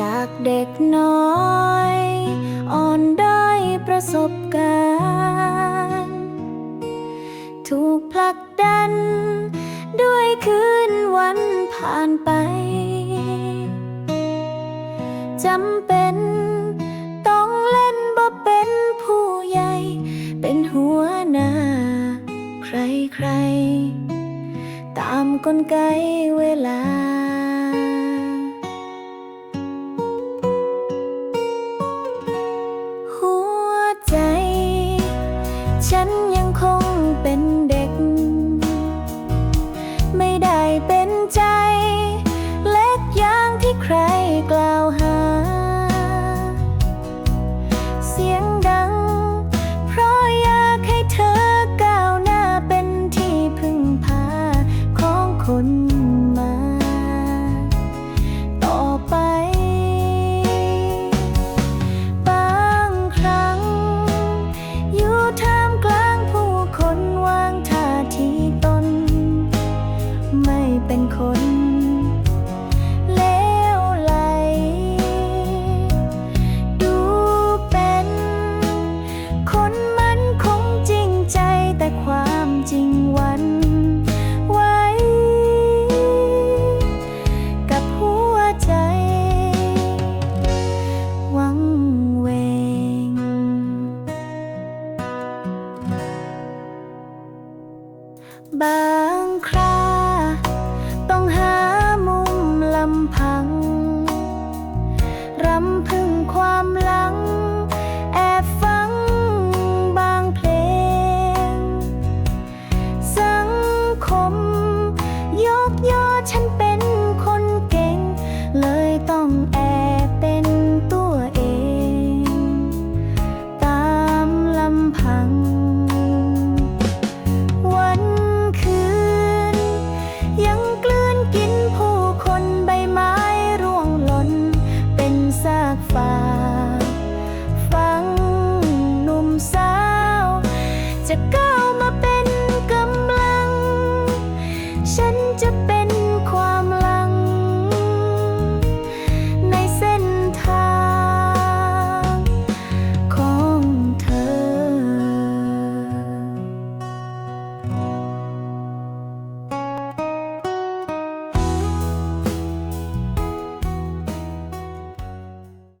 จากเด็กน้อย อ่อนด้อยประสบการณ์ ถูกผลักดัน ด้วยคืนวันผ่านไปจำเป็นต้องเล่นบ่เป็นผู้ใหญ่ เป็นหัวหน้า ใครๆ ตามกลไกเวลา เป็น คนเลวไหล ดูเป็น คนมันคงจริงใจแต่ความจริงวันไว้ กับหัวใจ วังเวง บางคราต้งำพึ่งความหลัง แอบฟังบางเพลง สังคม ยกย่อฉันเป็น Chicago.